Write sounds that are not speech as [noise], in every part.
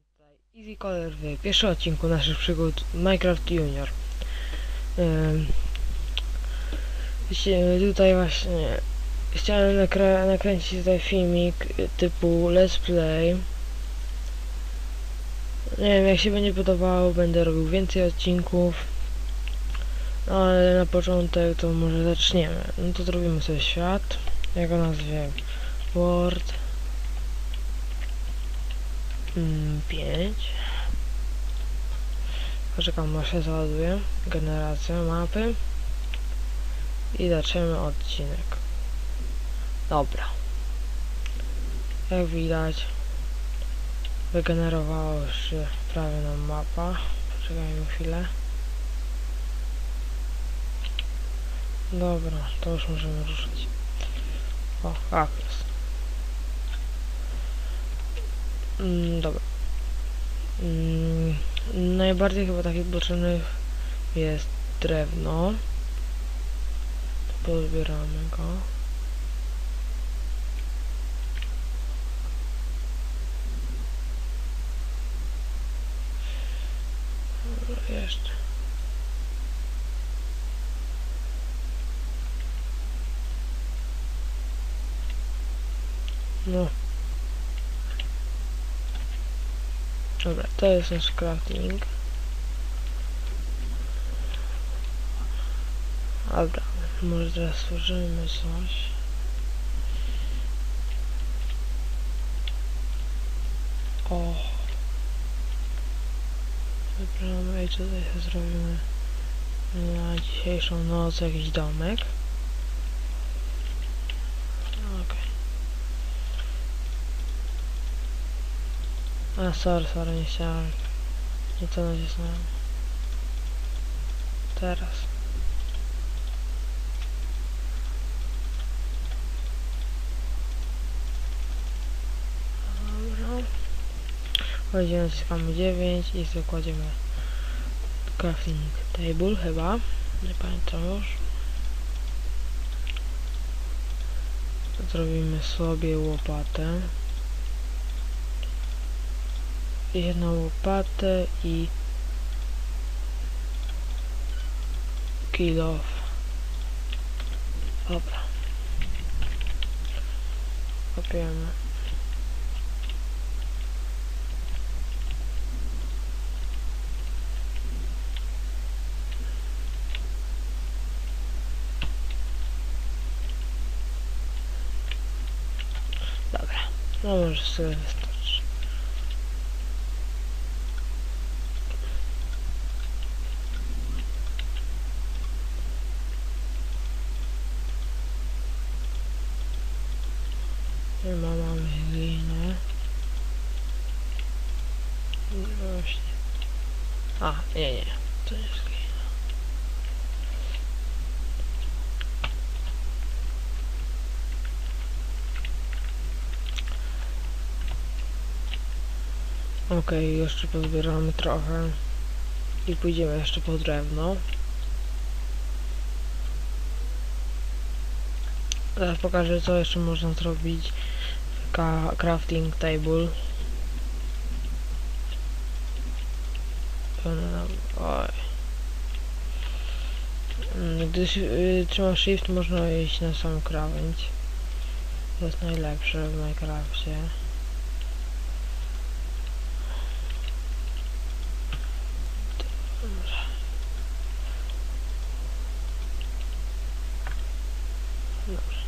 tutaj Easy Color w pierwszym odcinku naszych przygód Minecraft Junior. Tutaj właśnie chciałem nakra nakręcić tutaj filmik typu Let's Play. Nie wiem, jak się będzie podobało, będę robił więcej odcinków. No, ale na początek to może zaczniemy. No to zrobimy sobie świat. Jak go nazwie? World. 5 Poczekam aż się załaduje Generacja mapy. I zaczniemy odcinek. Dobra. Jak widać Wygenerowała już prawie nam mapa. Poczekajmy chwilę. Dobra, to już możemy ruszyć. O, kaktus Mm, dobra. Mm, najbardziej chyba takich potrzebnych jest drewno. Pozbieramy go. Jeszcze. No. Dobra, to jest nasz crafting. Dobra, może teraz stworzymy coś. O. Wybramy i tutaj zrobimy na dzisiejszą noc jakiś domek. Okej. A, sorry, sorry, nie chciałem. Nie to nacisnąłem. Teraz. Dobra. Chodzi, naciskamy 9 i sobie kładziemy crafting table chyba. Nie pamiętam już. Zrobimy sobie łopatę jedną łopatę i kill off. Dobra. Kopiemy. Dobra. No może sobie. Chyba mamy glinę. No Właśnie. A, nie, nie. To nie jest. Okej, jeszcze pozbieramy trochę. I pójdziemy jeszcze po drewno. Teraz pokażę co jeszcze można zrobić crafting table. Pełne nam... Oj. Mm, Gdy y, trzyma shift można iść na sam krawędź. To jest najlepsze w Minecrafcie. Dobrze.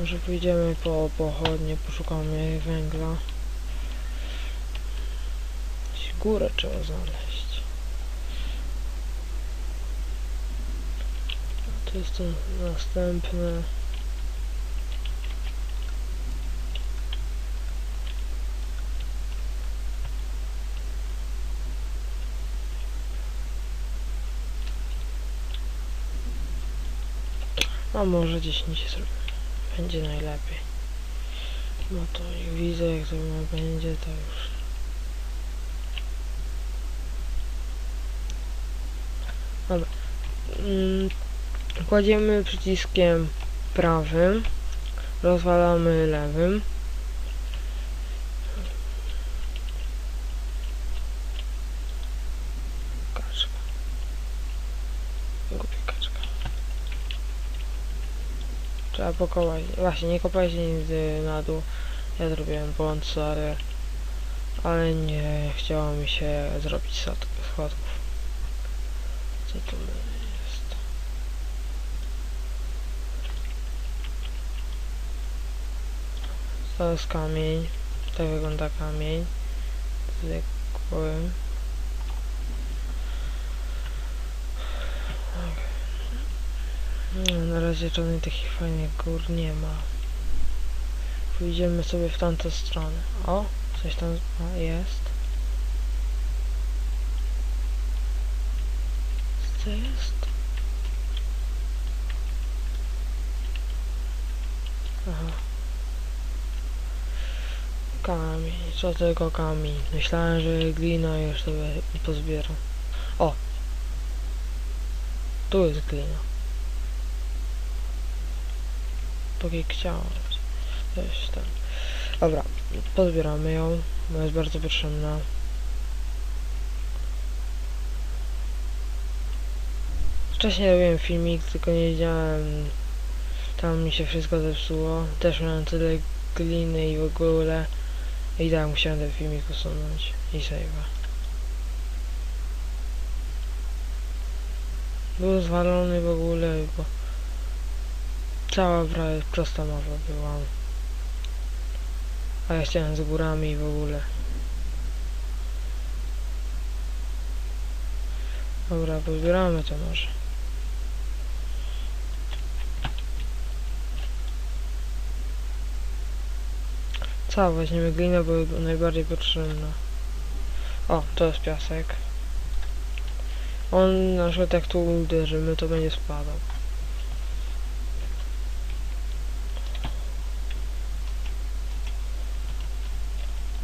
Może pójdziemy po pochodnie, poszukamy węgla. Gdzieś Górę trzeba znaleźć. To jest ten następny. A może 10 zrobimy. Będzie najlepiej. No to jak widzę jak to będzie to już. Dobra. Mm, Kładziemy przyciskiem prawym, rozwalamy lewym. Pokopać. Właśnie, nie kopajcie nigdy na dół. Ja zrobiłem błąd, sorry. Ale nie chciało mi się zrobić schodków. Co tu jest? To jest kamień. Tak wygląda kamień. Zwykły. No, na razie żadnych takich fajnych gór nie ma. Pójdziemy sobie w tamtą stronę. O, coś tam o, jest. Co jest? Aha. Kamień, co tylko kamień. Myślałem, że glina już sobie pozbieram. O! Tu jest glina. Póki chciałem. Coś tam. Dobra, pozbieramy ją, bo jest bardzo potrzebna. Wcześniej robiłem filmik, tylko nie wiedziałem, tam mi się wszystko zepsuło. Też miałem tyle gliny i w ogóle. I tak musiałem ten filmik usunąć i save'a. Był zwalony w ogóle, cała prawie prosta mapa była. A ja chciałem z górami i w ogóle. Dobra, pozbieramy to może. Co, weźmiemy glinę, bo najbardziej potrzebna. O, to jest piasek. On na przykład jak tu uderzymy, to będzie spadał.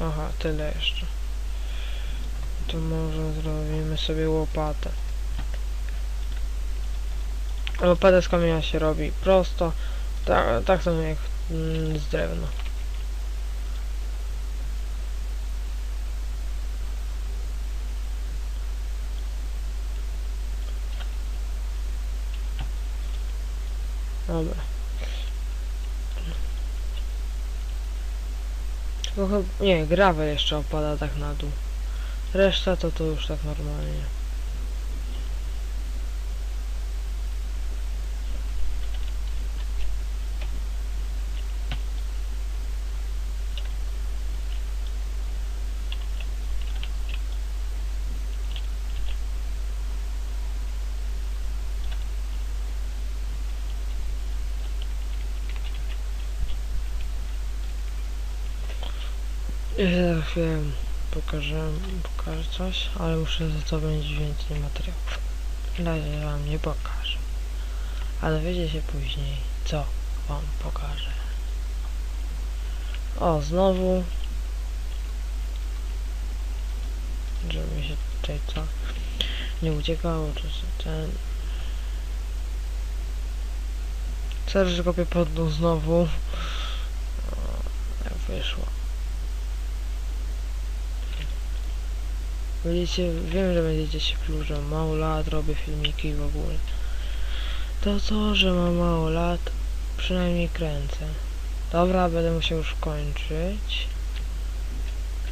Aha, tyle jeszcze. To może zrobimy sobie łopatę. Łopatę z kamienia się robi prosto, tak, tak samo jak mm, z drewna. Dobra. Nie, gravel jeszcze opada tak na dół. Reszta to to już tak normalnie. Ja za chwilę pokażę, pokażę coś, ale muszę za to będzie więcej materiałów. Na razie wam nie pokażę. Ale dowiecie się później, co wam pokażę. O, znowu. Żeby się tutaj co nie uciekało, czy ten... Że kopię pod dół znowu. Jak wyszło. Będziecie, wiem, że będziecie się mam mało lat, robię filmiki w ogóle. To co, że mam mało lat, przynajmniej kręcę. Dobra, będę musiał już kończyć.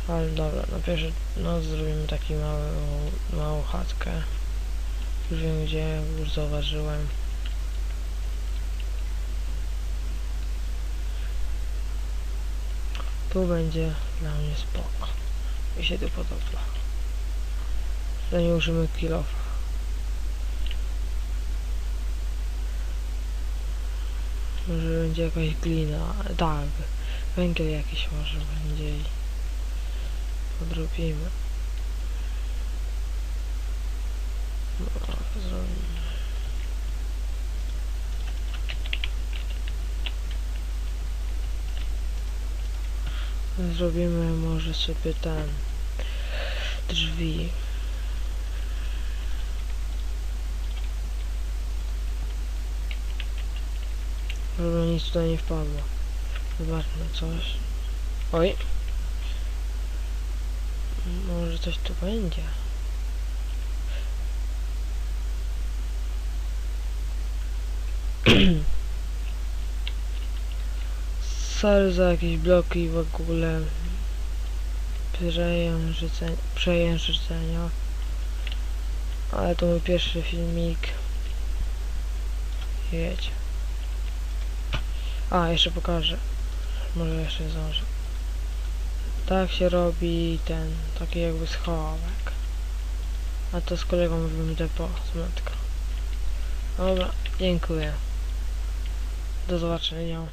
Ale dobra, na pierwszy noc zrobimy taki mały, małą chatkę. Już wiem gdzie, już zauważyłem. Tu będzie dla mnie spoko. Mi się tu podoba. Nie użymy kilofa. Może będzie jakaś glina, tak, węgiel jakiś może będzie i podrobimy. No, zrobimy. Zrobimy może sobie ten drzwi. Żeby nic tutaj nie wpadło. Zobaczmy coś. Oj. Może coś tu będzie. [clears throat] Sorry za jakieś bloki w ogóle. Przejęzycenia. Przejęzycenia. Ale to mój pierwszy filmik. Jedź. A, jeszcze pokażę. Może jeszcze zdążę. Tak się robi ten, taki jakby schowek. A to z kolegą robimy depo, zmetka. Dobra, dziękuję. Do zobaczenia.